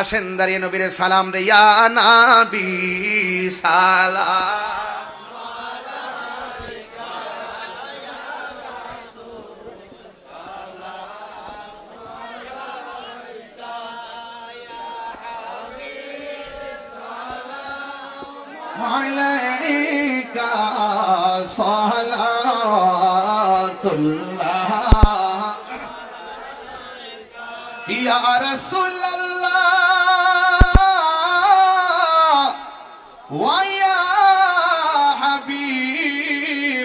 আসেন দাঁড়িয়ে নবীরে সালাম দে ইয়া নাবি সালাম। সালাতুল্লাহ। ইয়া রাসূলুল্লাহ।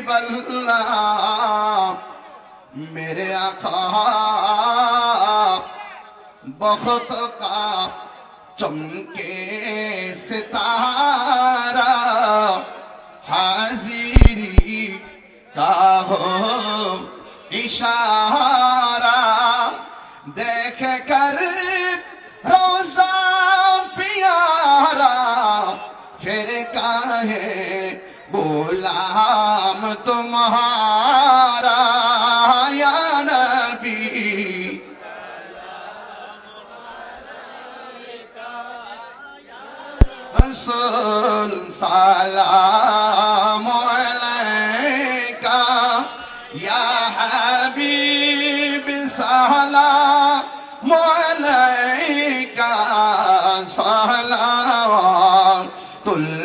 बल्ला मेरे आखा बहुत का चमके सितारा, हाजिरी का हो इशारा, देख कर रोजा प्यारा, फिर काहे সালাম তোমারা নবী। রসুল সালাম আলাইকা ইয়া হাবিব সালাম আলাইকা সালাম তুল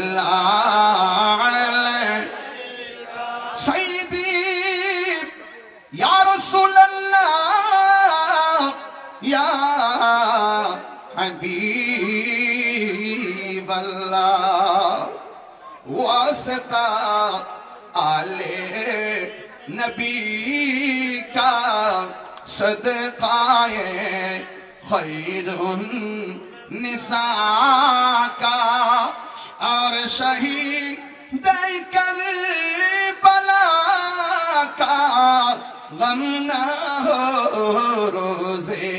হাবিব আল্লাহ ওয়াসতা আলে নবী কা صدقائے خیر نساء کا اور شہید دے کر بلا کا غم نہ ہو روزے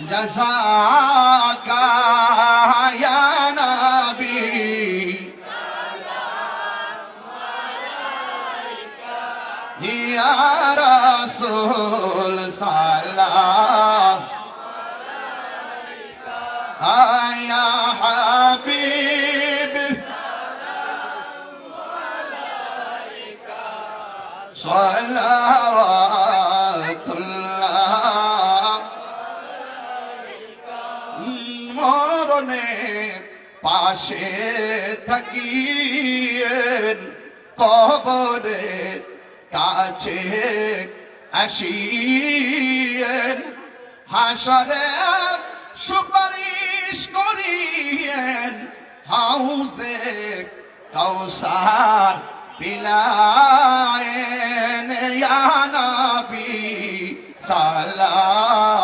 جزا ইয়া রাসূল সাল্লাল্লাহু আয়া হাবিব সাল্লাল্লাহু আলাইহি মরনে পাশে থাকিয়েন কবরে কাছে আসিয়েন হাসরে সুপারিশ করিয়েন হাউসে কৌসার পিলায়েন ইয়া নবী সালাম